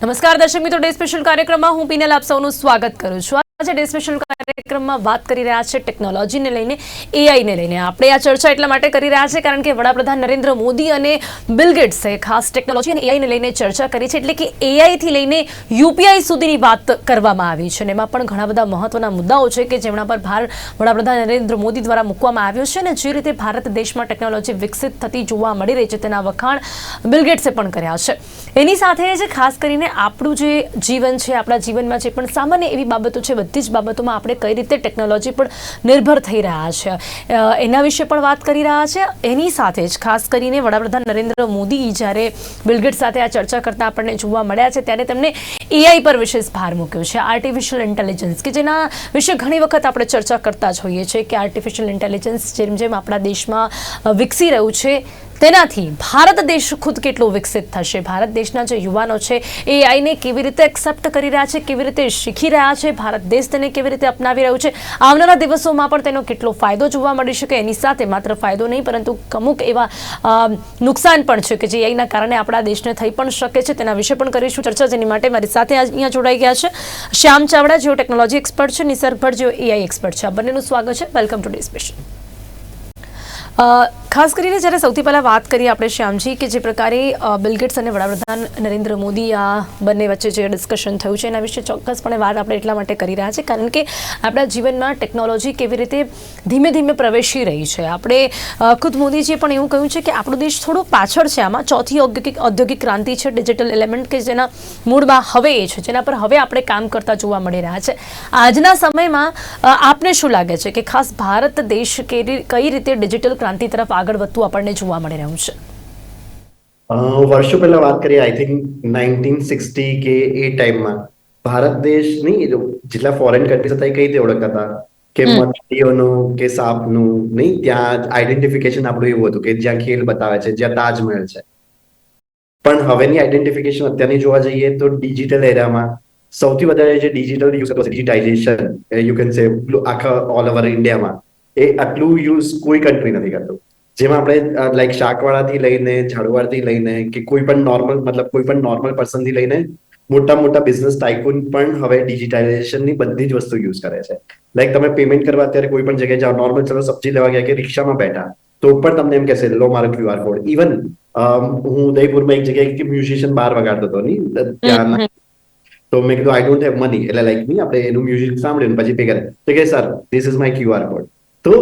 નમસ્કાર, દર્શક મિત્રો, ડે સ્પેશિયલ કાર્યક્રમમાં હું પીનલ આપ સૌનું સ્વાગત કરું છું. આજે ડે સ્પેશિયલ કાર્યક્રમમાં વાત કરી રહ્યા છે ટેકનોલોજીને લઈને એઆઈને લઈને. આપણે આ ચર્ચા એટલા માટે કરી રહ્યા છે કારણ કે વડાપ્રધાન નરેન્દ્ર મોદી અને બિલ ગેટ્સે ખાસ ટેકનોલોજી અને એઆઈને લઈને ચર્ચા કરી છે એટલે કે એઆઈથી લઈને યુપીઆઈ સુધીની વાત કરવામાં આવી છે અને એમાં પણ ઘણા બધા મહત્વના મુદ્દાઓ છે કે જેમના પર ભાર વડાપ્રધાન નરેન્દ્ર મોદી દ્વારા મૂકવામાં આવ્યો છે અને જે રીતે ભારત દેશમાં ટેકનોલોજી વિકસિત થતી જોવા મળી રહી છે તેના વખાણ બિલ ગેટ્સે પણ કર્યા છે. એની સાથે જ ખાસ કરીને આપણું જે જીવન છે, આપણા જીવનમાં જે પણ સામાન્ય એવી બાબતો છે, બધી જ બાબતોમાં આપણે કઈ રીતે ટેકનોલોજી પર નિર્ભર થઈ રહ્યા છે. એના વિશે પણ વાત કરી રહ્યા છે. એની સાથે જ ખાસ કરીને વડાપ્રધાન નરેન્દ્ર મોદી જ્યારે બિલગેટ સાથે આ ચર્ચા કરતા આપણને જોવા મળ્યા છે, ત્યારે તેમણે એઆઈ પર વિશેષ ભાર મૂક્યો છે. આર્ટિફિશિયલ ઇન્ટેલિજન્સ કે જેના વિશે ઘણી વખત આપણે ચર્ચા કરતા જ હોઈએ છીએ કે આર્ટિફિશિયલ ઇન્ટેલિજન્સ જેમ જેમ આપણા દેશમાં વિકસી રહ્યું છે તેનાથી ભારત દેશ ખુદ કેટલો વિકસિત થશે? ભારત દેશના જે યુવાનો છે એ આઈને કેવી રીતે એક્સેપ્ટ કરી રહ્યા છે, કેવી રીતે શીખી રહ્યા છે, ભારત દેશ તેને કેવી રીતે અપનાવી રહ્યું છે? આવનારા દિવસોમાં પણ તેનો કેટલો ફાયદો જોવા મળી શકે? એની સાથે માત્ર ફાયદો નહીં, પરંતુ અમુક એવા નુકસાન પણ છે કે જે એઆઈના કારણે આપણા દેશને થઈ પણ શકે છે. તેના વિશે પણ કરીશું ચર્ચા. જેની માટે મારી સાથે અહીંયા જોડાઈ ગયા છે શ્યામ ચાવડા, જેઓ ટેકનોલોજી એક્સપર્ટ છે નિસર્ગ ભટ્ટ જેઓ એઆઈ એક્સપર્ટ છે. આ બંનેનું સ્વાગત છે. Welcome today special. ખાસ કરીને જ્યારે સૌથી પહેલાં વાત કરીએ આપણે શ્યામજી કે જે પ્રકારે બિલગેટ્સ અને વડાપ્રધાન નરેન્દ્ર મોદી આ બંને વચ્ચે જે ડિસ્કશન થયું છે, એના વિશે ચોક્કસપણે વાત આપણે એટલા માટે કરી રહ્યા છે કારણ કે આપણા જીવનમાં ટેકનોલોજી કેવી રીતે ધીમે ધીમે પ્રવેશી રહી છે. આપણે ખુદ મોદીજીએ પણ એવું કહ્યું છે કે આપણો દેશ થોડો પાછળ છે આમાં. ચોથી ઔદ્યોગિક ઔદ્યોગિક ક્રાંતિ છે ડિજિટલ એલિમેન્ટ કે જેના મૂળમાં હવે એ છે, જેના પર હવે આપણે કામ કરતા જોવા મળી રહ્યા છે. આજના સમયમાં આપને શું લાગે છે કે ખાસ ભારત દેશ કઈ રીતે ડિજિટલ ક્રાંતિ તરફ આગળ વધતું આપણને જોવા મળી રહ્યું છે. વર્ષો પહેલા વાત કરીએ આઈ થિંક નાઇન્ટીન સિક્સટી કે એ ટાઈમમાં ભારત દેશ નહીં જેટલા ફોરેન કન્ટ્રીઝ હતા એ કઈ રીતે ઓળખતા? હતા કે. મછલીઓનું કે સાપનું નહીં ત્યાં આઈડેન્ટિફિકેશન આપણું એવું હતું કે જ્યાં ખેલ બતાવે છે જ્યાં તાજમહેલ છે. પણ હવેની આઈડેન્ટિફિકેશન અત્યારની જોવા જઈએ તો ડિજિટલ એરામાં સૌથી વધારે જે ડિજિટલ યુઝ કરતો ડિજિટાઇઝેશન યુ કેન સે આખા ઓલ ઓવર ઇન્ડિયામાં એ આટલું યુઝ કોઈ કન્ટ્રી નથી કરતું. જેમાં આપણે લાઈક શાકવાળાથી લઈને ઝાડુવાળાથી લઈને કે કોઈ પણ નોર્મલ મતલબ કોઈ પણ નોર્મલ પર્સનથી લઈને મોટા મોટા બિઝનેસ ટાઇકુન પણ હવે ડિજિટાઇઝેશનની બધી જ વસ્તુ યુઝ કરે છે. લાઈક તમે પેમેન્ટ કરવા અત્યારે કોઈ પણ જગ્યાએ જાઓ નોર્મલ ચલો સબ્જી લેવા ગયા કે રિક્ષામાં બેઠા તો પણ તમને એમ કહેશે લો મારો ક્યુઆર કોડ ઇવન હું ઉદયપુરમાં એક જગ્યાએ કે મ્યુઝિશિયન બહાર વગાડતો હતો નહીં ત્યાં. તો મેં કીધું આઈ ડોન્ટ હેવ મની એટલે લાઈક નહીં આપણે એનું મ્યુઝિક સાંભળ્યું પછી પે કરે. તો કે sir this is my QR code તો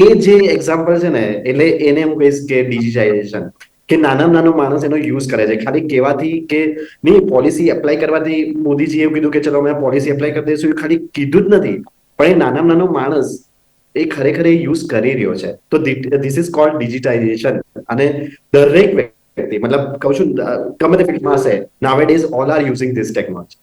એ જે એક્ઝામ્પલ છે ને, એટલે એને હું કહીશ કે ડિજિટાઇઝેશન કે નાનામાં નાનો માણસ એનો યુઝ કરે છે. ખાલી કહેવાથી કે નહીં પોલિસી એપ્લાય કરવાથી મોદીજી એવું કીધું કે ચલો અમે પોલિસી એપ્લાય કરી દઈશું, એ ખાલી કીધું જ નથી. પણ એ નાના નાનો માણસ એ ખરેખર એ યુઝ કરી રહ્યો છે. તો ધીસ ઇઝ કોલ્ડ ડિજિટાઇઝેશન અને દરેક વ્યક્તિ, મતલબ કહું છું, ગમે તે ફિલ્ડમાં હશે nowadays all are using this technology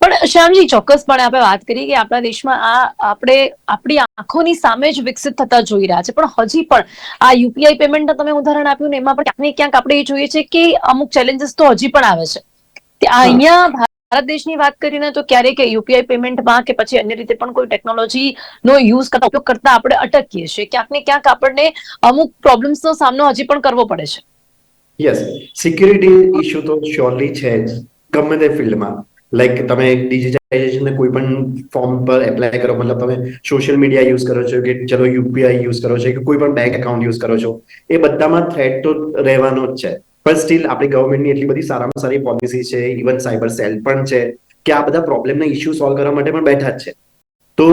પણ શ્યામજી ચોક્કસપણે આપણે વાત કરીએ કે આપણા દેશમાં આ આપણે આપણી આંખોની સામે જ વિકસિત થતા જોઈ રહ્યા છે. પણ હજી પણ આ યુપીઆઈ પેમેન્ટનું તમે ઉદાહરણ આપ્યું ને એમાં પણ ક્યાંક ને ક્યાંક આપણે એ જોઈએ છે કે અમુક ચેલેન્જીસ તો હજી પણ આવે છે. આ અહીંયા ભારત દેશની વાત કરીને તો ક્યારેક યુપીઆઈ પેમેન્ટમાં કે પછી અન્ય રીતે પણ કોઈ ટેકનોલોજી નો યુઝ કરતા ઉપયોગ કરતા આપણે અટકીએ છીએ. ક્યાંક ને ક્યાંક આપણને અમુક પ્રોબ્લેમ્સનો સામનો હજી પણ કરવો પડે છે. યસ સિક્યુરિટી ઇશ્યુ તો શ્યોરલી છે જ ગમે તે ફિલ્ડમાં લાઈક તમે ડિજિટાઇઝેશન કોઈ પણ ફોર્મ પર એપ્લાય કરો, મતલબ તમે સોશિયલ મીડિયા યુઝ કરો છો કે ચલો યુપીઆઈ યુઝ કરો છો કે કોઈ પણ બેંક એકાઉન્ટ યુઝ કરો છો, એ બધામાં થ્રેટ તો રહેવાનો જ છે. પણ સ્ટીલ આપણી ગવર્મેન્ટની એટલી બધી સારામાં સારી પોલિસી છે ઇવન સાયબર સેલ પણ છે, કે આ બધા પ્રોબ્લેમના ઇસ્યુ સોલ્વ કરવા માટે પણ બેઠા જ છે. તો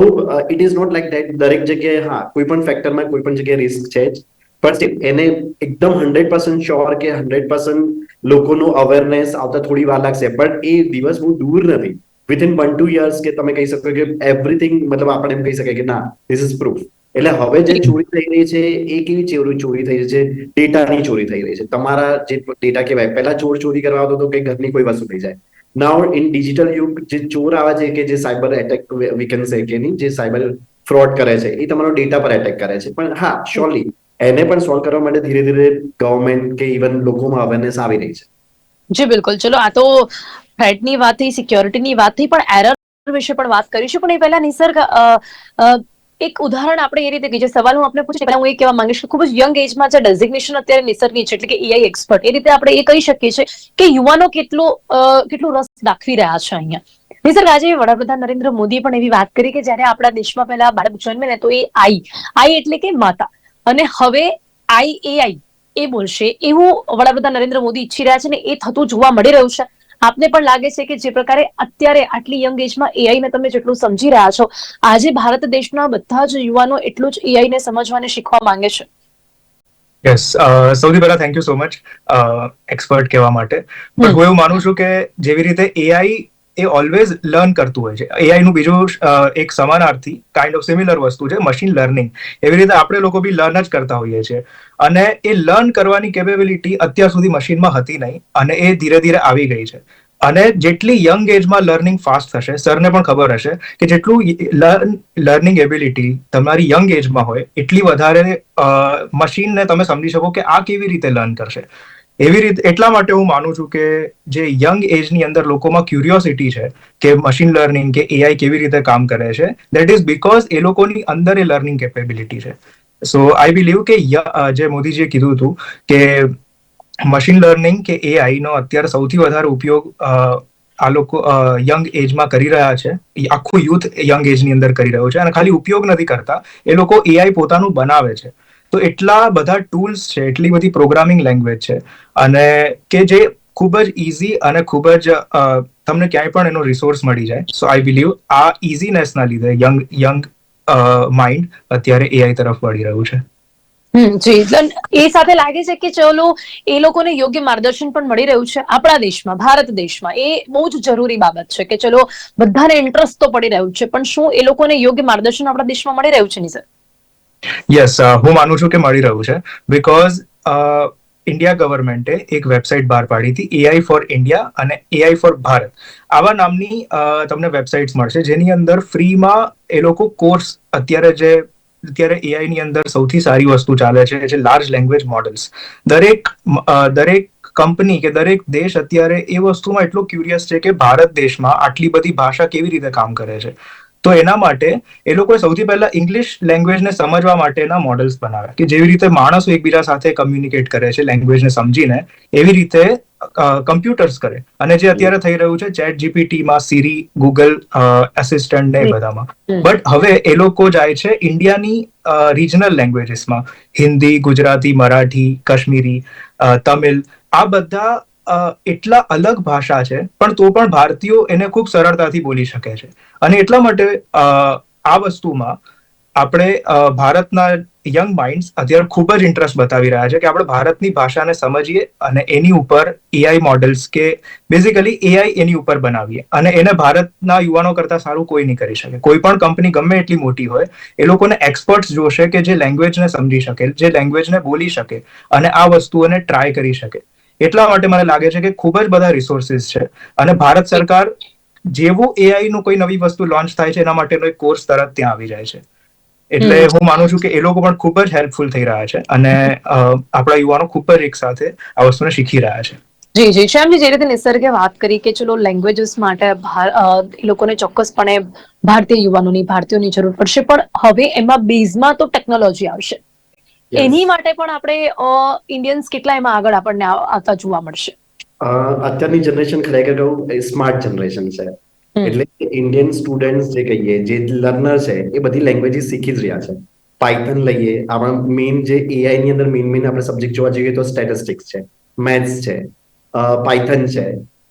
it is not like that દરેક જગ્યાએ, હા કોઈ પણ ફેક્ટરમાં કોઈ પણ જગ્યાએ રિસ્ક છે જ. પણ એને એકદમ હંડ્રેડ પર્સન્ટ શ્યોર કે હંડ્રેડ પર્સન્ટ લોકોનું અવેરનેસ આવતા થોડી વાર લાગશે. પણ એ દિવસ બહુ દૂર નથી. વિથિન વન ટુ યર્સ કે તમે કહી શકો કે એવરીથિંગ મતલબ આપણે એમ કહી શકાય કે ના ધીસ ઇઝ પ્રૂફ એટલે હવે જે ચોરી થઈ રહી છે, એ કેવી ચોરી ચોરી થઈ રહી છે? ડેટાની ચોરી થઈ રહી છે. તમારા જે ડેટા કહેવાય, પહેલા ચોર ચોરી કરવા આવતો હતો કે ઘરની કોઈ વસ્તુ થઈ જાય. નાઉ ઇન ડિજિટલ યુગ જે ચોર આવે છે કે જે cyber attack we can say કે જે સાયબર ફ્રોડ કરે છે, એ તમારો ડેટા પર એટેક કરે છે. પણ હા શ્યોરલી એને પણ સોલ્વ કરવા માટે ધીરે ધીરે ગવર્મેન્ટ કે ઇવન લોકોમાં અવેરનેસ આવી રહી છે. જી, બિલકુલ. ચલો, આ તો ફેટની વાત થઈ સિક્યોરિટીની વાત થઈ, પણ એરર વિશે પણ વાત કરીશું. પણ એ પહેલા નિસર્ગ એક ઉદાહરણ આપણે એ રીતે કે જે સવાલ હું આપણે પૂછીએ પહેલા હું એ કહેવા માંગીશ કે ખૂબ જ યંગ એજમાં જે ડેઝિગ્નેશન અત્યારે નિસર્ગની છે, એટલે કે એઆઈ એક્સપર્ટ એ રીતે આપણે એ કહી શકીએ છીએ કે યુવાનો કેટલો કેટલો રસ દાખવી રહ્યા છે અહીંયા. નિસર્ગ, આજે વડાપ્રધાન નરેન્દ્ર મોદીએ પણ એવી વાત કરી કે જ્યારે આપણા દેશમાં પહેલા બાળક જન્મે ને તો એ આઈ આઈ એટલે કે માતા. અને હવે આઈ એઆઈ એ બોલશે. એવું વડાપ્રધાન નરેન્દ્ર મોદી ઈચ્છી રહ્યા છે ને એ થતું જોવા મળી રહ્યું છે. આપને પણ લાગે છે કે જે પ્રકારે અત્યારે આટલી યંગ એજમાં એઆઈ ને તમે જેટલું સમજી રહ્યા છો આજે ભારત દેશના બધા જ યુવાનો એટલું જ એઆઈ ને સમજવાને શીખવા માંગે છે. યસ સૌથી પહેલા thank you so much expert કહેવા માટે. પણ હું એવું માનું છું કે જેવી રીતે એઆઈ એ ઓલવેઝ લર્ન કરતું હોય છે. એઆઈ નું બીજું એક સમાનાર્થી કાઇન્ડ ઓફ સિમિલર વસ્તુ છે મશીન લર્નિંગ એવી રીતે આપણે લોકો બી લર્ન જ કરતા હોઈએ છીએ. અને એ લર્ન કરવાની કેપેબિલિટી અત્યાર સુધી મશીનમાં હતી નહીં અને એ ધીરે ધીરે આવી ગઈ છે. અને જેટલી યંગ એજમાં લર્નિંગ ફાસ્ટ થશે સરને પણ ખબર હશે કે જેટલું લર્ન લર્નિંગ એબિલિટી તમારી યંગ એજમાં હોય, એટલી વધારે મશીનને તમે સમજી શકો કે આ કેવી રીતે લર્ન કરશે. એવી રીતે, એટલા માટે હું માનું છું કે જે યંગ એજની અંદર લોકોમાં ક્યુરિયોસિટી છે કે મશીન લર્નિંગ કે એઆઈ કેવી રીતે કામ કરે છે દેટ ઇઝ બીકોઝ એ લોકોની અંદર એ લર્નિંગ કેપેબિલિટી છે. સો આઈ બિલીવ કે જે મોદીજીએ કીધું હતું કે મશીન લર્નિંગ કે એઆઈ નો અત્યારે સૌથી વધારે ઉપયોગ આ લોકો યંગ એજમાં કરી રહ્યા છે. આખું યુથ યંગ એજની અંદર કરી રહ્યો છે અને ખાલી ઉપયોગ નથી કરતા. એ લોકો એઆઈ પોતાનું બનાવે છે. તો એટલા બધા ટૂલ્સ છે, એટલી બધી પ્રોગ્રામિંગ લેંગ્વેજ છે. અને કે જે ખૂબ જ ઇઝી અને ખૂબ જ તમને ક્યાંય પણ એનો રિસોર્સ મળી જાય. સો આઈ બિલીવ આ ઇઝીનેસના લીધે યંગ યંગ માઇન્ડ અત્યારે એઆઈ તરફ વળી રહ્યું છે. જી. એ સાથે લાગે છે કે ચલો, એ લોકોને યોગ્ય માર્ગદર્શન પણ મળી રહ્યું છે આપણા દેશમાં, ભારત દેશમાં. એ બહુ જ જરૂરી બાબત છે કે ચલો, બધાને ઇન્ટરેસ્ટ તો પડી રહ્યું છે, પણ શું એ લોકોને યોગ્ય માર્ગદર્શન આપણા દેશમાં મળી રહ્યું છે નિસર યસ હું માનું છું કે મળી રહ્યું છે. બિકોઝ ઇન્ડિયા ગવર્મેન્ટે એક વેબસાઇટ બહાર પાડી હતી એઆઈ ફોર ઇન્ડિયા અને એઆઈ ફોર ભારત આવા નામની તમને વેબસાઇટ્સ મળશે, જેની અંદર ફ્રીમાં એ લોકો કોર્સ અત્યારે જે, અત્યારે એઆઈ ની અંદર સૌથી સારી વસ્તુ ચાલે છે, જે લાર્જ લેંગ્વેજ મોડલ્સ દરેક દરેક કંપની કે દરેક દેશ અત્યારે એ વસ્તુમાં એટલો ક્યુરિયસ છે કે ભારત દેશમાં આટલી બધી ભાષા કેવી રીતે કામ કરે છે? તો એના માટે એ લોકોએ સૌથી પહેલા ઇંગ્લિશ લેંગ્વેજને સમજવા માટેના મોડલ્સ બનાવ્યા કે જેવી રીતે માણસો એકબીજા સાથે કમ્યુનિકેટ કરે છે લેંગ્વેજને સમજીને એવી રીતે કમ્પ્યુટર્સ કરે. અને જે અત્યારે થઈ રહ્યું છે ચેટ જીપીટીમાં સિરી ગૂગલ એસિસ્ટન્ટ ને એ બધામાં. બટ હવે એ લોકો જાય છે ઇન્ડિયાની રિજનલ લેંગ્વેજીસમાં હિન્દી ગુજરાતી મરાઠી કાશ્મીરી તમિલ આ બધા એટલા અલગ ભાષા છે, પણ તો પણ ભારતીયો એને ખૂબ સરળતાથી બોલી શકે છે. અને એટલા માટે આ વસ્તુમાં આપણે ભારતના યંગ માઇન્ડ્સ અત્યારે ખૂબ જ ઇન્ટરેસ્ટ બતાવી રહ્યા છે કે આપણે ભારતની ભાષાને સમજીએ અને એની ઉપર એઆઈ મોડલ્સ કે બેઝિકલી એઆઈ એની ઉપર બનાવીએ. અને એને ભારતના યુવાનો કરતા સારું કોઈ નહીં કરી શકે. કોઈ પણ કંપની ગમે એટલી મોટી હોય, એ લોકોને એક્સપર્ટ્સ જોશે કે જે લેંગ્વેજને સમજી શકે, જે લેંગ્વેજને બોલી શકે અને આ વસ્તુઓને ટ્રાય કરી શકે. એટલા માટે મને લાગે છે કે ખૂબ જ બધા રિસોર્સિસ છે. અને ભારત સરકાર જેવું એઆઈ નું કોઈ નવી વસ્તુ લોન્ચ થાય છે એના માટેનો એક કોર્સ તરત ત્યાં આવી જાય છે. એટલે હું માનું છું કે એ લોકો પણ ખૂબ જ હેલ્પફુલ થઈ રહ્યા છે અને આપણા યુવાનો ખૂબ જ એક સાથે આ વસ્તુને શીખી રહ્યા છે. જી જી. શ્યામજી જે રીતે નિસર્ગે વાત કરી કે ચલો લેંગ્વેજીસ માટે એ લોકોને ચોક્કસપણે ભારતીય યુવાનોની ભારતીયોની જરૂર પડશે પણ હવે એમાં બેઝમાં તો ટેકનોલોજી આવશે. એની માટે પણ આપણે ઇન્ડિયન્સ કેટલા એમાં આગળ આપણને આવતા જોવા મળશે? અત્યારની જનરેશન ખરેખર કહું સ્માર્ટ જનરેશન છે. એટલે ઇન્ડિયન સ્ટુડન્ટ જે કહીએ જે લર્નર છે એ બધી લેંગ્વેજીસ શીખી જ રહ્યા છે. પાયથન લઈએ આમાં મેઇન જે એઆઈ ની અંદર મેઇન મેઇન આપણે સબ્જેક્ટ જોવા જઈએ તો સ્ટેટિસ્ટિક્સ છે મેથ્સ છે પાયથન છે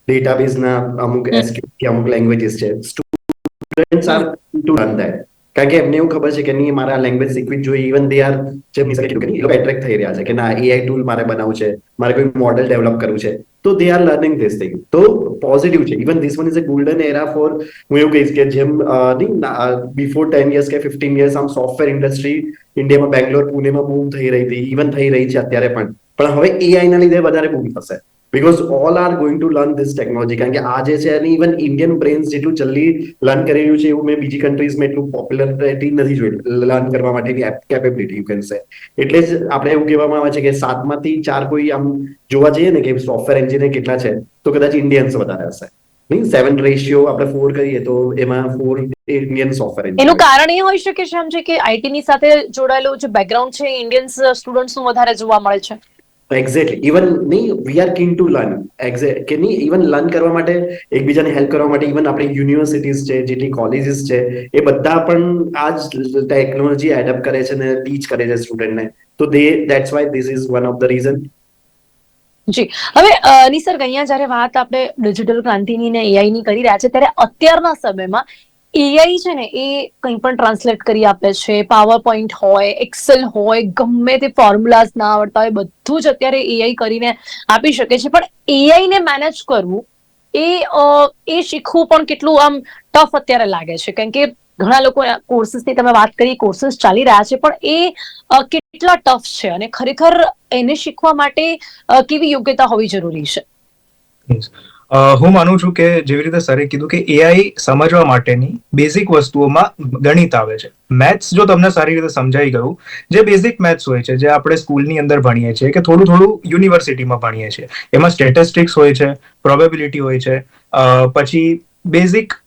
ડેટાબેઝના અમુક હમ. એસક્યુ અમુક લેંગ્વેજીસ છે. Students are to learn that કારણ કે એમને એવું ખબર છે કે નહીં, મારા લેંગ્વેજ શીખવી જોઈએ. ઇવન દે આર જે મિસ એ લોકો એટ્રેક્ટ થઈ રહ્યા છે કે ના એઆઈ ટૂલ મારે બનાવવું છે, મારે કોઈ મોડેલ ડેવલપ કરવું છે. તો they are learning this thing તો પોઝિટિવ છે. Even this one is a golden era for હું એવું કહીશ કે જેમ બિફોર ટેન યર્સ કે ફિફ્ટીન યર્સ આમ સોફ્ટવેર ઇન્ડસ્ટ્રી ઇન્ડિયામાં, બેંગ્લોર, પુણેમાં બૂમ થઈ રહી હતી ઇવન થઈ રહી છે અત્યારે પણ. પણ હવે એઆઈ ના લીધે વધારે બૂમ થશે. Because all are going to learn this technology કારણ કે આ જે છે અને ઇવન ઇન્ડિયન બ્રેન્સ જેટલું જલ્દી લર્ન કરી રહ્યું છે, એવું મેં બીજી કન્ટ્રીઝમાં એટલું પોપ્યુલરિટી નથી જોઈ. લર્ન કરવા માટેની કેપેબિલિટી યુ કેન એટલે જ આપણે એવું કહેવામાં આવે છે કે સાતમાંથી ચાર કોઈ આમ જોવા જઈએ ને કે સોફ્ટવેર એન્જિનિયર કેટલા છે, તો કદાચ ઇન્ડિયન્સ વધારે હશે. નહીં સેવન રેશિયો આપણે ફોર કરીએ તો એમાં ફોર ઇન્ડિયન સોફ્ટવેર એનું કારણ એ હોઈ શકે છે આમ છે કે આઈટી ની સાથે જોડાયેલું જે બેકગ્રાઉન્ડ છે ઇન્ડિયન્સ સ્ટુડન્ટ્સનું વધારે જોવા મળે છે. એક્ઝેક્ટલી ઇવન નહીં we are keen to learn exact કે નહીં ઇવન લર્ન કરવા માટે, એકબીજાને હેલ્પ કરવા માટે ઇવન આપણી યુનિવર્સિટીઝ છે, જેટલી કોલેજીસ છે, એ બધા પણ આ જ ટેકનોલોજી એડપ્ટ કરે છે ને ટીચ કરે છે સ્ટુડન્ટને તો they that's why this is one of the reason જી. હવે નિસર્ગ, અહીંયા જ્યારે વાત આપણે ડિજિટલ ક્રાંતિની ને એઆઈ ની કરી રહ્યા છે, ત્યારે અત્યારના સમયમાં એઆઈ છે ને, એ કંઈ પણ ટ્રાન્સલેટ કરી આપે છે પાવર પોઈન્ટ હોય એક્સેલ હોય, ગમે તે ફોર્મ્યુલાઝ ના આવડતા હોય, બધું જ અત્યારે એઆઈ કરીને આપી શકે છે. પણ એઆઈ ને મેનેજ કરવું, એ એ શીખવું પણ કેટલું આમ ટફ અત્યારે લાગે છે. કારણ કે ઘણા લોકો કોર્સીસની તમે વાત કરી કોર્સિસ ચાલી રહ્યા છે, પણ એ કેટલા ટફ છે અને ખરેખર એને શીખવા માટે કેવી યોગ્યતા હોવી જરૂરી છે? હું માનું છું કે જેવી રીતે સરે કીધું કે એઆઈ સમજવા માટેની બેઝિક વસ્તુઓમાં ગણિત આવે છે. મેથ્સ જો તમને સારી રીતે સમજાઈ ગયું, જે બેઝિક મેથ્સ હોય છે, જે આપણે સ્કૂલની અંદર ભણીએ છીએ, કે થોડું થોડું યુનિવર્સિટીમાં ભણીએ છીએ, એમાં સ્ટેટિસ્ટિક્સ હોય છે પ્રોબેબિલિટી હોય છે પછી બેઝિક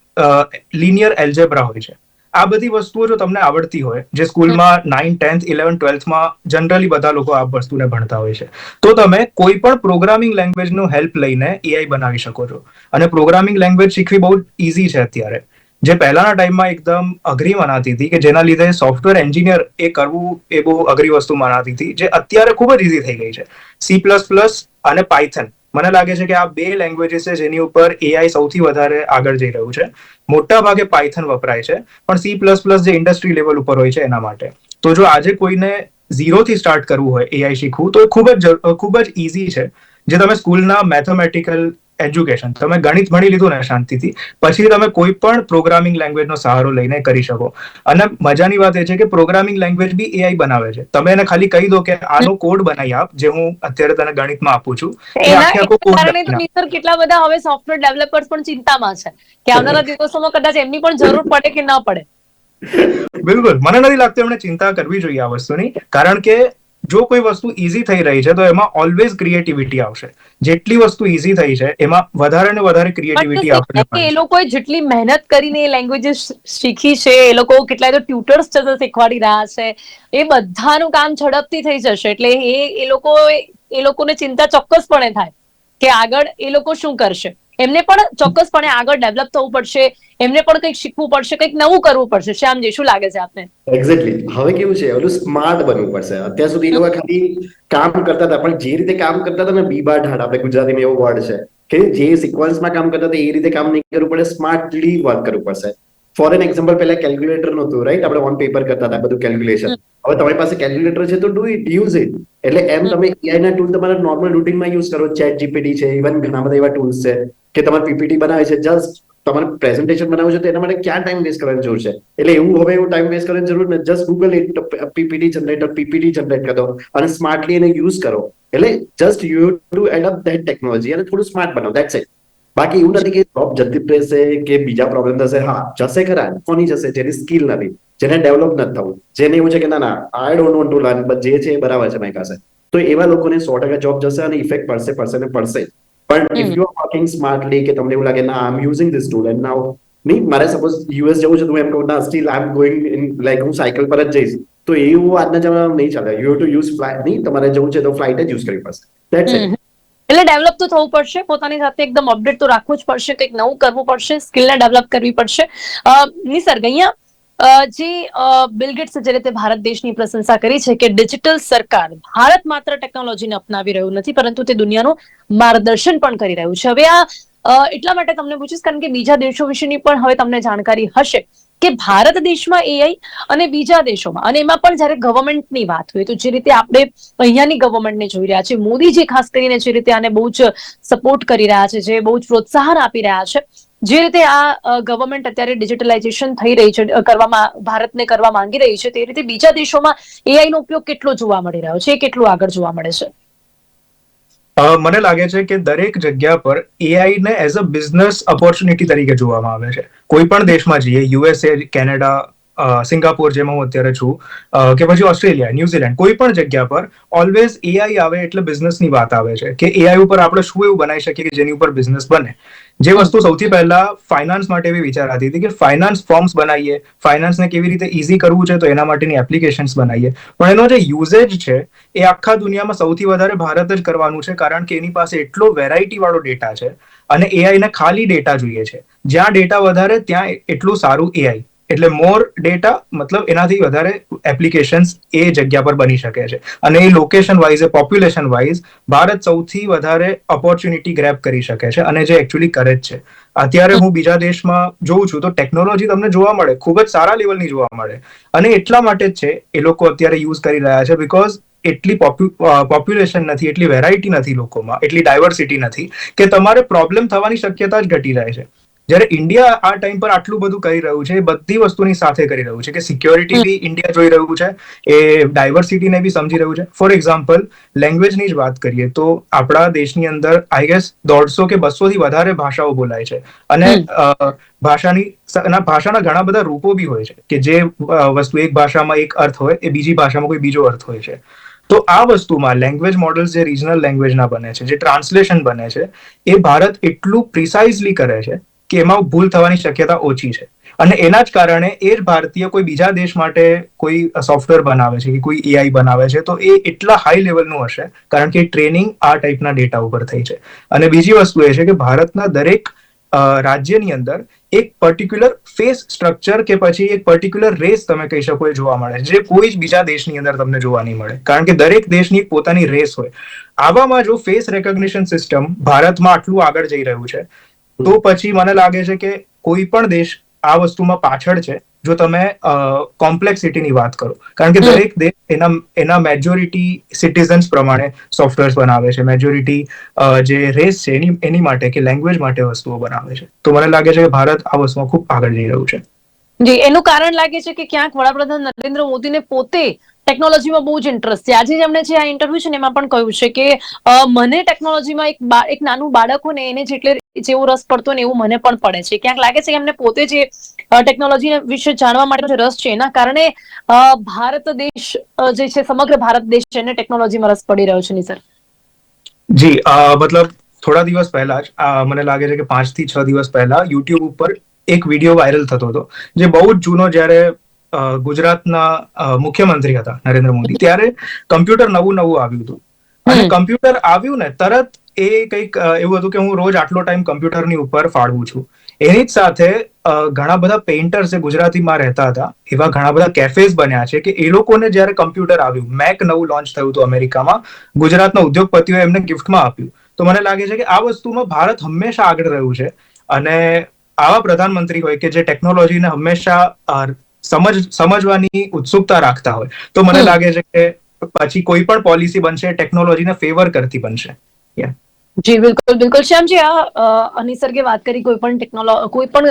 લિનિયર એલ્જેબ્રા હોય છે. આ બધી વસ્તુઓ જો તમને આવડતી હોય જે સ્કૂલમાં નાઇન ટેન્થ ઇલેવન ટ્વેલ્થમાં જનરલી બધા લોકો આ વસ્તુને ભણતા હોય છે. તો તમે કોઈ પણ પ્રોગ્રામિંગ લેંગ્વેજનું હેલ્પ લઈને એઆઈ બનાવી શકો છો. અને પ્રોગ્રામિંગ લેંગ્વેજ શીખવી બહુ ઇઝી છે અત્યારે. જે પહેલાના ટાઈમમાં એકદમ અઘરી મનાતી હતી કે જેના લીધે સોફ્ટવેર એન્જિનિયર એ કરવું એ બહુ અઘરી વસ્તુ મનાતી હતી જે અત્યારે ખૂબ જ ઇઝી થઈ ગઈ છે. સી પ્લસ પ્લસ અને પાયથન મને લાગે છે કે આ બે લેંગ્વેજીસ છે જેની ઉપર એઆઈ સૌથી વધારે આગળ જઈ રહ્યું છે. મોટા ભાગે પાયથન વપરાય છે, પણ સી પ્લસ પ્લસ જે ઇન્ડસ્ટ્રી લેવલ ઉપર હોય છે એના માટે. તો જો આજે કોઈને ઝીરોથી સ્ટાર્ટ કરવું હોય એઆઈ શીખવું, તો ખૂબ જ- ખૂબ જ ઇઝી છે. જે તમે સ્કૂલના મેથેમેટિકલ એજ્યુકેશન તમે ગણિત ભણી લીધું ને શાંતિથી પછી તમે કોઈ પણ પ્રોગ્રામિંગ લેંગ્વેજનો સહારો લઈને કરી શકો. અને મજાની વાત એ છે કે પ્રોગ્રામિંગ લેંગ્વેજ બી એઆઈ બનાવે છે. તમે એને ખાલી કહી દો કે આનો કોડ બનાવી આપ જે હું અત્યારે તને ગણિતમાં આપું છું. એ આખે આખો કોડ કારણે તો નિસર્ગ કેટલા બધા હવે સોફ્ટવેર ડેવલપર્સ પણ ચિંતામાં છે કે આવનારા દિવસોમાં કદાચ એમની પણ જરૂર પડે કે ન પડે. બિલકુલ. મને નથી લાગતું એમણે ચિંતા કરવી જોઈએ આ વસ્તુની. કારણ કે જો કોઈ વસ્તુ ઇઝી થઈ રહી છે તો એમાં ઓલવેઝ ક્રિએટિવિટી આવશે. જેટલી વસ્તુ ઇઝી થઈ છે એમાં વધારે ને વધારે ક્રિએટિવિટી આપણે એ લોકો લોકોએ જેટલી મહેનત કરીને એ લેંગ્વેજીસ શીખી છે એ લોકો કેટલાય તો ટ્યુટર્સ જતા શીખવાડી રહ્યા છે એ બધાનું કામ ઝડપથી થઈ જશે. એટલે એ એ લોકો એ લોકોને ચિંતા ચોક્કસપણે થાય કે આગળ એ લોકો શું કરશે. એમને પણ ચોક્કસપણે આગળ ડેવલપ થવું પડશે, એમને પણ કંઈક શીખવું પડશે, કંઈક નવું કરવું પડશે શ્યામજી શું લાગે છે આપને? એક્ઝેક્ટલી હવે કેવું છે? ઓલું સ્માર્ટ બનવું પડશે. અત્યાર સુધી લોકો ખાલી કામ કરતા હતા, પણ જે રીતે કામ કરતા હતા ને બીબા ઢાડ આપણે ગુજરાતીમાં એવો વર્ડ છે કે જે સિક્વન્સમાં કામ કરતા હતા, એ રીતે કામ નહીં કરવું પડે સ્માર્ટલી વર્ક કરવું પડશે. ફોર એન એક્ઝામ્પલ પહેલા કેલ્ક્યુલેટર નહોતું રાઈટ આપણે ઓન પેપર કરતા હતા બધું કેલ્ક્યુલેશન હવે તમારી પાસે કેલ્ક્યુલેટર છે તો ડુ ઇટ યુઝ ઇટ એટલે એમ તમે એઆઈ ના ટૂલ તમારા નોર્મલ રૂટીનમાં યુઝ કરો ચેટ જીપીટી છે ઇવન ઘણા બધા એવા ટૂલ્સ છે કે તમારે પીપીટી બનાવે છે જસ્ટ તમારે પ્રેઝન્ટેશન બનાવવું છે તો એના માટે ક્યાં ટાઈમ વેસ્ટ કરવાની જરૂર છે? એટલે એવું હવે એવું ટાઈમ વેસ્ટ કરવાની જરૂર નથી. Just Google it PPT generator PPT generate કરો અને સ્માર્ટલી એને યુઝ કરો. એટલે just you to adapt that technology અને થોડું સ્માર્ટ બનાવો દેટ્સ ઇટ બાકી એવું નથી કે જોબ જતી રહેશે કે બીજા પ્રોબ્લેમ થશે. હા જશે ખરા કોની જશે? જેની સ્કિલ નથી જેને ડેવલપ નથી થવું. જેને એવું છે કે ના ના I don't want to learn but જે છે એ બરાબર છે મારી પાસે. તો એવા લોકોને સો ટકા જોબ જશે અને ઇફેક્ટ પડશે પડશે ને પડશે. પણ if you are working smartly કે તમને એવું લાગે ના I am using this tool and now નહીં મારે સપોઝ યુએસ જવું છે તો એમ કહું ના still I am going in like હું સાયકલ પર જ જઈશ. તો એવું આજના જમાનામાં નહીં ચાલે. યુ ટુ યુઝ ફ્લાઇટ નહીં તમારે જવું છે તો ફ્લાઇટ જ યુઝ કરવી પડશે. દેટ્સ ઇટ એટલે ડેવલપ તો થવું પડશે. પોતાની સાથે એકદમ અપડેટ તો રાખવું જ પડશે. કંઈક નવું કરવું પડશે. સ્કિલને ડેવલપ કરવી પડશે. નિસર્ગ, અહીંયા જે બિલગેટ્સે જે રીતે ભારત દેશની પ્રશંસા કરી છે કે ડિજિટલ સરકાર ભારત માત્ર ટેકનોલોજીને અપનાવી રહ્યું નથી, પરંતુ તે દુનિયાનું માર્ગદર્શન પણ કરી રહ્યું છે. હવે આ એટલા માટે તમને પૂછીશ, કારણ કે બીજા દેશો વિશેની પણ હવે તમને જાણકારી હશે. કે ભારત દેશમાં એઆઈ અને બીજા દેશોમાં, અને એમાં પણ જ્યારે ગવર્મેન્ટની વાત હોય, તો જે રીતે આપણે અહીંયાની ગવર્મેન્ટને જોઈ રહ્યા છે મોદીજી ખાસ કરીને જે રીતે આને બહુ જ સપોર્ટ કરી રહ્યા છે, જે બહુ જ પ્રોત્સાહન આપી રહ્યા છે, જે રીતે આ ગવર્મેન્ટ અત્યારે ડિજિટલાઇઝેશન થઈ રહી છે કરવામાં, ભારતને કરવા માંગી રહી છે, તે રીતે બીજા દેશોમાં એઆઈ નો ઉપયોગ કેટલો જોવા મળી રહ્યો છે, એ કેટલું આગળ જોવા મળે છે? મને લાગે છે કે દરેક જગ્યા પર એઆઈ ને એઝ અ બિઝનેસ ઓપોર્ચ્યુનિટી તરીકે જોવામાં આવે છે. કોઈ પણ દેશમાં જઈએ યુએસએ કેનેડા સિંગાપોર જેમાં હું અત્યારે છું. કે પછી ઓસ્ટ્રેલિયા, ન્યુઝીલેન્ડ, કોઈ પણ જગ્યા પર ઓલવેઝ એઆઈ આવે એટલે બિઝનેસની વાત આવે છે. કે એઆઈ ઉપર આપણે શું એવું બનાવી શકીએ કે જેની ઉપર બિઝનેસ બને? જે વસ્તુ સૌથી પહેલા ફાઇનાન્સ માટે બી વિચારાતી હતી કે ફાઇનાન્સ ફોર્મ્સ બનાવીએ ફાઇનાન્સને કેવી રીતે ઇઝી કરવું છે તો એના માટેની એપ્લિકેશન્સ બનાવીએ. પણ એનો જે યુઝેજ છે, એ આખા દુનિયામાં સૌથી વધારે ભારત જ કરવાનું છે, કારણ કે એની પાસે એટલો વેરાયટી વાળો ડેટા છે અને એઆઈને ખાલી ડેટા જોઈએ છે. જ્યાં ડેટા વધારે, ત્યાં એટલું સારું એઆઈ એટલે મોર ડેટા મતલબ એનાથી વધારે એપ્લિકેશન્સ એ જગ્યા પર બની શકે છે. અને એ લોકેશન વાઇઝ એ પોપ્યુલેશન વાઇઝ ભારત સૌથી વધારે ઓપોર્ચ્યુનિટી ગ્રેપ કરી શકે છે અને જે એકચ્યુઅલી કરે જ છે. અત્યારે હું બીજા દેશમાં જોઉં છું તો ટેકનોલોજી તમને જોવા મળે, ખૂબ જ સારા લેવલની જોવા મળે. અને એટલા માટે જ છે, એ લોકો અત્યારે યુઝ કરી રહ્યા છે બિકોઝ એટલી પોપ્યુલેશન નથી, એટલી વેરાયટી નથી લોકોમાં, એટલી ડાયવર્સિટી નથી કે તમારે પ્રોબ્લેમ થવાની શક્યતા જ ઘટી જાય છે. જ્યારે ઇન્ડિયા આ ટાઈમ પર આટલું બધું કરી રહ્યું છે એ બધી વસ્તુની સાથે કરી રહ્યું છે કે સિક્યોરિટી બી ઇન્ડિયા જોઈ રહ્યું છે એ ડાયવર્સિટીને બી સમજી રહ્યું છે. ફોર એક્ઝામ્પલ લેંગ્વેજની જ વાત કરીએ તો આપણા દેશની અંદર આઈ ગેસ દોઢસો કે બસો થી વધારે ભાષાઓ બોલાય છે. અને ભાષાની ભાષાના ઘણા બધા રૂપો બી હોય છે કે જે વસ્તુ એક ભાષામાં એક અર્થ હોય એ બીજી ભાષામાં કોઈ બીજો અર્થ હોય છે. તો આ વસ્તુમાં લેંગ્વેજ મોડલ્સ જે રિજનલ લેંગ્વેજના બને છે જે ટ્રાન્સલેશન બને છે એ ભારત એટલું પ્રિસાઇઝલી કરે છે કે એમાં ભૂલ થવાની શક્યતા ઓછી છે. અને એના જ કારણે એ જ ભારતીય કોઈ બીજા દેશ માટે કોઈ સોફ્ટવેર બનાવે છે કે કોઈ એઆઈ બનાવે છે, તો એ એટલા હાઈ લેવલનું હશે, કારણ કે ટ્રેનિંગ આ ટાઈપના ડેટા ઉપર થઈ છે. અને બીજી વસ્તુ એ છે કે ભારતના દરેક રાજ્યની અંદર એક પર્ટિક્યુલર ફેસ સ્ટ્રક્ચર કે પછી એક પર્ટિક્યુલર રેસ તમે કહી શકો એ જોવા મળે છે, જે કોઈ જ બીજા દેશની અંદર તમને જોવા નહીં મળે. કારણ કે દરેક દેશની પોતાની રેસ હોય. આવામાં જો ફેસ રેકોગ્નિશન સિસ્ટમ ભારતમાં આટલું આગળ જઈ રહ્યું છે તો પછી મને લાગે છે કે કોઈ પણ દેશ આ વસ્તુમાં પાછળ છે જો તમે કોમ્પ્લેક્સિટીની વાત કરો. કારણ કે દરેક દેશ એના એના મેજોરિટી સિટીઝન્સ પ્રમાણે સોફ્ટવેર્સ બનાવે છે. મેજોરિટી જે રેસ છે એની એની માટે કે લેંગ્વેજ માટે વસ્તુઓ બનાવે છે. તો મને લાગે છે કે ભારત આ વસ્તુમાં ખૂબ આગળ જઈ રહ્યું છે. જી એનું કારણ લાગે છે કે ક્યાંક વડાપ્રધાન નરેન્દ્ર મોદીને પોતે ટેકનોલોજીમાં બહુ જ ઇન્ટરેસ્ટ છે. આજે જ એમણે જે આ ઇન્ટરવ્યુ છે એમાં પણ કહ્યું છે કે મને ટેકનોલોજીમાં એક એક નાનું બાળક હોય ને એને જેટલે જેવો રસ પડતો ને એવું મને પણ પડે છે. ક્યાંક લાગે છે કે એમને પોતે જે ટેકનોલોજી વિશે જાણવા માટેનો રસ છે એના કારણે ભારત દેશ જે છે સમગ્ર ભારત દેશ છે એને ટેકનોલોજીમાં રસ પડી રહ્યો છે નિસર જી મતલબ થોડા દિવસ પહેલા જ મને લાગે છે કે પાંચથી છ દિવસ પહેલા યુટ્યુબ ઉપર એક વીડિયો વાયરલ થતો હતો જે બહુ જ જૂનો જ્યારે ગુજરાતના મુખ્યમંત્રી હતા નરેન્દ્ર મોદી ત્યારે કમ્પ્યુટર નવું નવું આવ્યું હતું. અને કમ્પ્યુટર આવ્યું ને તરત એ કંઈક એવું હતું કે હું રોજ આટલો ટાઈમ કમ્પ્યુટરની ઉપર ફાળવું છું. એની જ સાથે ઘણા બધા પેઇન્ટર્સ જે ગુજરાતીમાં રહેતા હતા એવા ઘણા બધા કેફેઝ બન્યા છે કે એ લોકોને જ્યારે કમ્પ્યુટર આવ્યું મેક નવું લોન્ચ થયું હતું અમેરિકામાં ગુજરાતના ઉદ્યોગપતિઓ એમને ગિફ્ટમાં આપ્યું. તો મને લાગે છે કે આ વસ્તુમાં ભારત હંમેશા આગળ રહ્યું છે અને આવા પ્રધાનમંત્રી હોય કે જે ટેકનોલોજીને હંમેશા સમજ સમજવાની ઉત્સુકતા રાખતા હોય તો મને લાગે છે કે પછી કોઈ પણ પોલિસી બનશે ટેકનોલોજીને ફેવર કરતી બનશે. જી, બિલકુલ બિલકુલ. શ્યામજી, આ અનિસર્ગે વાત કરી કોઈ પણ ટેકનોલો, કોઈ પણ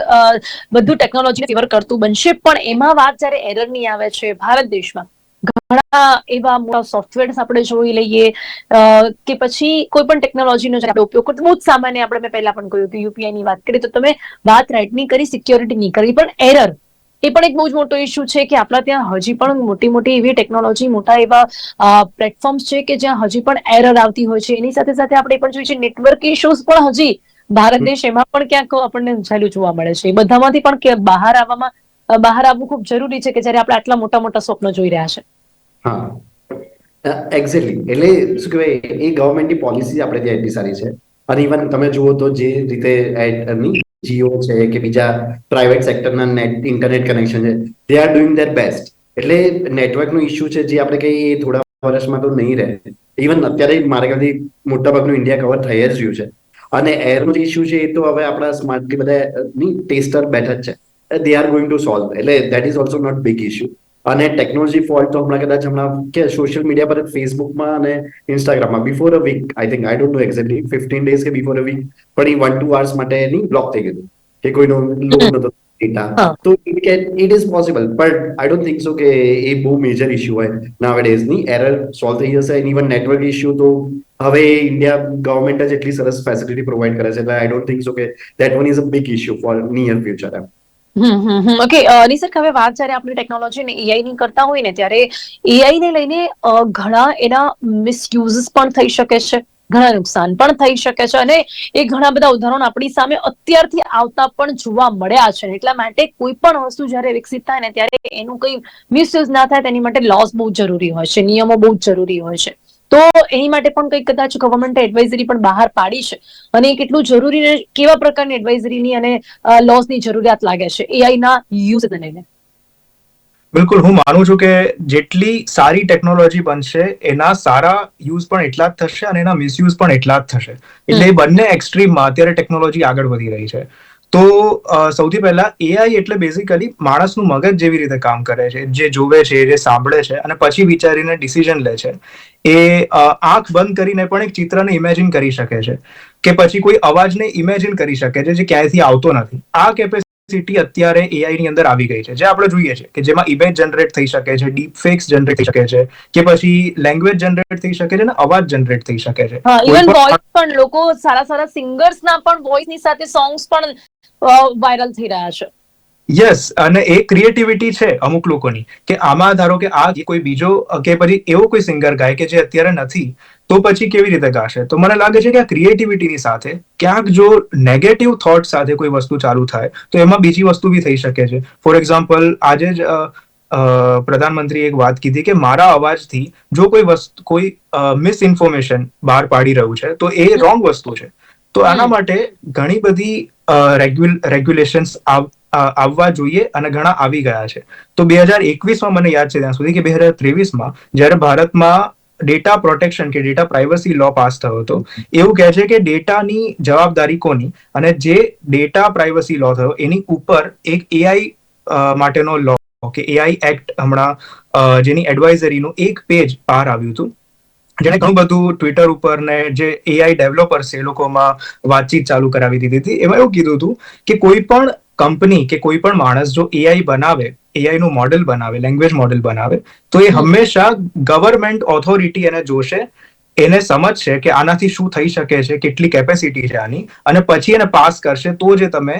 બધું ટેકનોલોજી ફેવર કરતું બનશે, પણ એમાં વાત જ્યારે એરરની આવે છે ભારત દેશમાં, ઘણા એવા મોટા સોફ્ટવેર્સ આપણે જોઈ લઈએ કે પછી કોઈ પણ ટેકનોલોજીનો આપણે ઉપયોગ કરતો, બહુ જ સામાન્ય આપણે મેં પહેલા પણ કહ્યું કે યુપીઆઈ ની વાત કરી તો તમે વાત રાઈટની કરી સિક્યોરિટી ની કરી, પણ એરર એ પણ એક બહુ જ મોટો ઇસ્યુ છે કે આપણા ત્યાં હજી પણ મોટી મોટી એવી ટેકનોલોજી મોટા એવા પ્લેટફોર્મ્સ છે કે જ્યાં હજી પણ એરર આવતી હોય છે. એની સાથે સાથે આપણે પણ જોઈએ છે નેટવર્ક ઇશ્યુઝ પણ હજી ભારત દેશ એમાં પણ ક્યાંક આપણને ઝાલું જોવા મળે છે. બધામાંથી પણ બહાર આવવામાં બહાર આવવું ખૂબ જરૂરી છે કે જ્યારે આપણે આટલા મોટા મોટા સ્વપ્ન જોઈ રહ્યા છે. હા. એક્ઝેક્ટલી એટલે શું કહેવાય? એ ગવર્મેન્ટની પોલિસી આપણે ત્યાં એટલી સારી છે. અને ઇવન તમે જુઓ તો જે રીતે જીઓ છે કે બીજા પ્રાઇવેટ સેક્ટરના નેટ ઇન્ટરનેટ કનેક્શન છે they are doing their best એટલે નેટવર્કનો ઇશ્યુ છે જે આપણે કહીએ થોડા વર્ષમાં તો નહીં રહે. ઇવન અત્યારે મારા ખ્યાલથી મોટાભાગનું ઇન્ડિયા કવર થઈ જ રહ્યું છે. અને એરનો જે ઇશ્યુ છે એ તો હવે આપણા સ્માર્ટલી બધા ની ટેસ્ટર બેઠા જ છે. They are going to solve એટલે that is also not big issue અને ટેકનોલોજી ફોલ્ટ તો હમણાં કદાચ હમણાં કે સોશિયલ મીડિયા પર ફેસબુકમાં અને ઇન્સ્ટાગ્રામમાં before a week I think I don't know exactly fifteen days કે બિફોર અ વીક પણ એ વન ટુ અવર્સ માટે એની બ્લોક થઈ ગયું કે કોઈનો લોડ નતો ડેટા તો it can it is possible but I don't think so કે એ બહુ મેજર ઇશ્યુ હોય. નાવેડેઝની એરર સોલ્વ થઈ જશે એન્ડ ઇવન નેટવર્ક ઇશ્યુ તો હવે ઇન્ડિયા ગવર્મેન્ટ જ એટલી સરસ ફેસિલિટી પ્રોવાઈડ કરે છે એટલે આઈ ડોન્ટ થિંક સો કે that one is a big issue for near future M. Okay Nisarg હવે વાત જ્યારે આપણે ટેકનોલોજી અને એઆઈ ની કરતા હોય ને, ત્યારે એઆઈ ને લઈને ઘણા એના મિસયુઝ પણ થઈ શકે છે, ઘણા નુકસાન પણ થઈ શકે છે અને એ ઘણા બધા ઉદાહરણો આપણી સામે અત્યારથી આવતા પણ જોવા મળ્યા છે. એટલા માટે કોઈ પણ વસ્તુ જ્યારે વિકસિત થાય ને, ત્યારે એનું કઈ મિસયુઝ ના થાય, તેની માટે લોસ બહુ જરૂરી હોય છે, નિયમો બહુ જરૂરી હોય છે. તો એની માટે પણ કંઈક કદાચ ગવર્મેન્ટે એડવાઇઝરી પણ બહાર પાડી છે. અને એ કેટલું જરૂરી ને કેવા પ્રકારની એડવાઇઝરીની અને લોસની જરૂરિયાત લાગે છે? એઆઈ ના યુઝને લઈને. બિલકુલ. હું માનું છું કે જેટલી સારી ટેકનોલોજી બનશે એના સારા યુઝ પણ એટલા જ થશે અને એના મિસયુઝ પણ એટલા જ થશે. એટલે એ બંને એક્સ્ટ્રીમમાં અત્યારે ટેકનોલોજી આગળ વધી રહી છે. તો સૌથી પહેલા એઆઈ એટલે બેઝિકલી માણસનું મગજ જેવી રીતે કામ કરે છે જે જોવે છે જે સાંભળે છે અને પછી વિચારીને ડિસિઝન લે છે. એ આંખ બંધ કરીને પણ એક ચિત્રને ઇમેજિન કરી શકે છે કે પછી કોઈ અવાજને ઇમેજિન કરી શકે છે જે ક્યાંયથી આવતો નથી. આ કેપેસિટી અત્યારે એઆઈ ની અંદર આવી ગઈ છે. જે આપણે જોઈએ છે કે જેમાં ઇમેજ જનરેટ થઈ શકે છે ડીપ ફેક્સ જનરેટ થઈ શકે છે કે પછી લેંગ્વેજ જનરેટ થઈ શકે છે અને અવાજ જનરેટ થઈ શકે છે. ઇવન વોઇસ પણ લોકો સારા સારા સિંગર્સ ના પણ વોઇસની સાથે સોંગ્સ પણ વાયરલ થઈ રહ્યા છે. યસ અને એ ક્રિએટિવિટી છે અમુક લોકોની કે આમાં ધારો કે આ કોઈ બીજો કે પછી એવો કોઈ સિંગર ગાય કે જે અત્યારે નથી તો પછી કેવી રીતે ગાશે? તો મને લાગે છે કે આ ક્રિએટિવિટીની સાથે ક્યાંક જો નેગેટિવ થોટ સાથે કોઈ વસ્તુ ચાલુ થાય તો એમાં બીજી વસ્તુ બી થઈ શકે છે. ફોર એક્ઝામ્પલ આજે જ પ્રધાનમંત્રીએ એક વાત કીધી કે મારા અવાજથી જો કોઈ વસ્તુ કોઈ મિસ ઇન્ફોર્મેશન બહાર પાડી રહ્યું છે તો એ રોંગ વસ્તુ છે. તો આના માટે ઘણી બધી રેગ્યુલેશન્સ આવવા જોઈએ અને ઘણા આવી ગયા છે. તો બે હજાર એકવીસમાં મને યાદ છે ત્યાં સુધી કે બે હજાર ત્રેવીસમાં જ્યારે ભારતમાં ડેટા પ્રોટેક્શન કે ડેટા પ્રાઇવસી લો પાસ થયો હતો, એવું કહે છે કે ડેટાની જવાબદારી કોની અને જે ડેટા પ્રાઇવસી લો થયો એની ઉપર એક એઆઈ માટેનો લો કે એઆઈ એક્ટ હમણાં જેની એડવાઇઝરીનું એક પેજ બહાર આવ્યું હતું. જેને ઘણું બધું ટ્વિટર ઉપર ને જે એઆઈ ડેવલપર્સ એ લોકોમાં વાતચીત ચાલુ કરાવી દીધી હતી. એમાં એવું કીધું હતું કે કોઈ પણ કંપની કે કોઈ પણ માણસ જો એઆઈ બનાવે એઆઈ નું મોડેલ બનાવે લેંગ્વેજ મોડેલ બનાવે તો એ હંમેશા ગવર્મેન્ટ ઓથોરિટી એને જોશે એને સમજશે કે આનાથી શું થઈ શકે છે કેટલી કેપેસિટી છે આની અને પછી એને પાસ કરશે તો જે તમે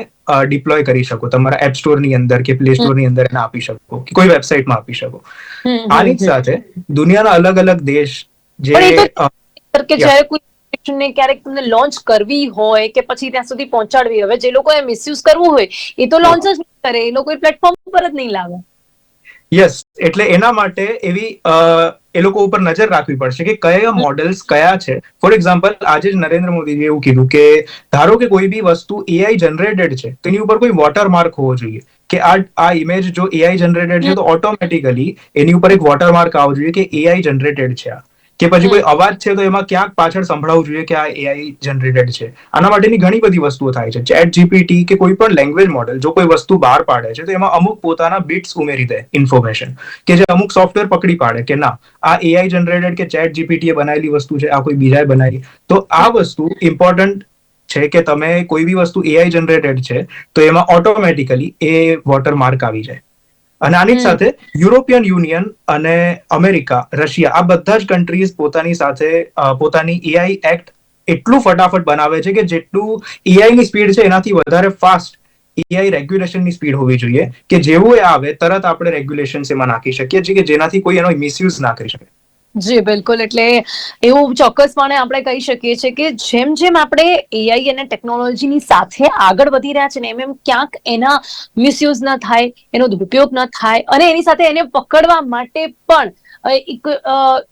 ડિપ્લોય કરી શકો. તમારા એપ સ્ટોરની અંદર કે પ્લે સ્ટોરની અંદર એને આપી શકો કે કોઈ વેબસાઇટમાં આપી શકો. આની જ સાથે દુનિયાના અલગ અલગ દેશ જે તો કે જ્યારે કોઈ ને ક્યારેક તમને લોન્ચ કરવી હોય કે પછી ત્યાં સુધી પહોંચાડવી હવે જે લોકો એ મિસયુઝ કરવું હોય એ તો લોન્ચ જ કરે એ લોકો પ્લેટફોર્મ પર જ નહીં લાવે. યસ એટલે એના માટે એવી એ લોકો ઉપર નજર રાખવી પડશે કે કયા મોડેલ્સ કયા છે. ફોર એક્ઝામ્પલ આજે જ નરેન્દ્ર મોદીએ એવું કીધું કે ધારો કે કોઈ બી વસ્તુ એઆઈ જનરેટેડ છે તેની ઉપર કોઈ વોટરમાર્ક હોવો જોઈએ. કે આ આ ઇમેજ જો એઆઈ જનરેટેડ છે તો ઓટોમેટિકલી એની ઉપર એક વોટરમાર્ક આવવો જોઈએ કે એઆઈ જનરેટેડ છે આ. કે પછી કોઈ અવાજ છે તો એમાં ક્યાંક પાછળ સંભળાવવું જોઈએ કે આ એઆઈ જનરેટેડ છે. આના માટેની ઘણી બધી વસ્તુઓ થાય છે. ચેટ જીપીટી કે કોઈ પણ લેંગ્વેજ મોડેલ જો કોઈ વસ્તુ બહાર પાડે છે તો એમાં અમુક પોતાના બિટ્સ ઉમેરી દે ઇન્ફોર્મેશન કે જે અમુક સોફ્ટવેર પકડી પાડે કે ના આ એઆઈ જનરેટેડ કે ચેટ જીપીટી એ બનાવેલી વસ્તુ છે આ કોઈ બીજાએ બનાવી. તો આ વસ્તુ ઇમ્પોર્ટન્ટ છે કે તમે કોઈ બી વસ્તુ એઆઈ જનરેટેડ છે તો એમાં ઓટોમેટિકલી એ વોટર માર્ક આવી જાય. અને આની સાથે યુરોપિયન યુનિયન અને અમેરિકા રશિયા આ બધા જ કન્ટ્રીઝ પોતાની સાથે પોતાની એઆઈ એક્ટ એટલું ફટાફટ બનાવે છે કે જેટલું એઆઈ ની સ્પીડ છે એનાથી વધારે ફાસ્ટ એઆઈ રેગ્યુલેશનની સ્પીડ હોવી જોઈએ કે જેવું એ આવે તરત આપણે રેગ્યુલેશન એમાં નાખી શકીએ છીએ કે જેનાથી કોઈ એનો મિસયુઝ ના કરી શકે. જી, બિલકુલ. એટલે એવું ચોક્કસપણે આપણે કહી શકીએ છીએ કે જેમ જેમ આપણે એઆઈ અને ટેકનોલોજીની સાથે આગળ વધી રહ્યા છે ને, એમ એમ ક્યાંક એના મિસયુઝ ન થાય, એનો દુરુપયોગ ન થાય, અને એની સાથે એને પકડવા માટે પણ એક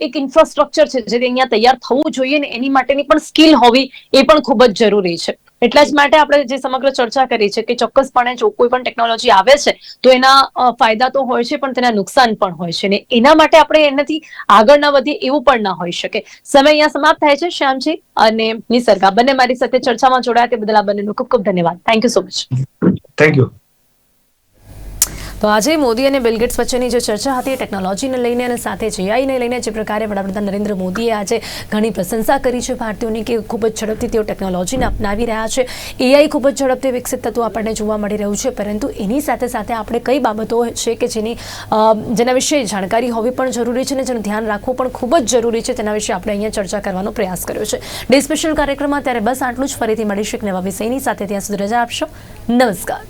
એક ઇન્ફ્રાસ્ટ્રક્ચર છે જે અહીંયા તૈયાર થવું જોઈએ ને, એની માટેની પણ સ્કિલ હોવી એ પણ ખૂબ જ જરૂરી છે. એટલા જ માટે આપણે જે સમગ્ર ચર્ચા કરી છે કે ચોક્કસપણે જો કોઈ પણ ટેકનોલોજી આવે છે, તો એના ફાયદા તો હોય છે, પણ તેના નુકસાન પણ હોય છે. ને એના માટે આપણે એનાથી આગળ ના વધીએ એવું પણ ના હોઈ શકે. સમય અહીંયા સમાપ્ત થાય છે, શ્યામજી અને નિસર્ગા. બંને મારી સાથે ચર્ચામાં જોડાયા તે બદલ આ બંનેનો ખૂબ ખૂબ ધન્યવાદ. Thank you so much thank you તો આજે મોદી અને બિલગેટ્સ વચ્ચેની જે ચર્ચા હતી ટેકનોલોજીને લઈને અને સાથે જીઆઈને લઈને જે પ્રકારે વડાપ્રધાન નરેન્દ્ર મોદીએ આજે ઘણી પ્રશંસા કરી છે ભારતીયોની કે ખૂબ જ ઝડપથી તેઓ ટેકનોલોજીને અપનાવી રહ્યા છે. એઆઈ ખૂબ જ ઝડપથી વિકસિત થતું આપણને જોવા મળી રહ્યું છે, પરંતુ એની સાથે સાથે આપણે કઈ બાબતો છે કે જેની જેના વિશે જાણકારી હોવી પણ જરૂરી છે અને જેનું ધ્યાન રાખવું પણ ખૂબ જ જરૂરી છે તેના વિશે આપણે અહીંયા ચર્ચા કરવાનો પ્રયાસ કર્યો છે. ડે સ્પેશિયલ કાર્યક્રમમાં ત્યારે બસ આટલું જ. ફરીથી મળીશું એક નવા વિષયની સાથે. ત્યાં સુધી રજા આપશો. નમસ્કાર.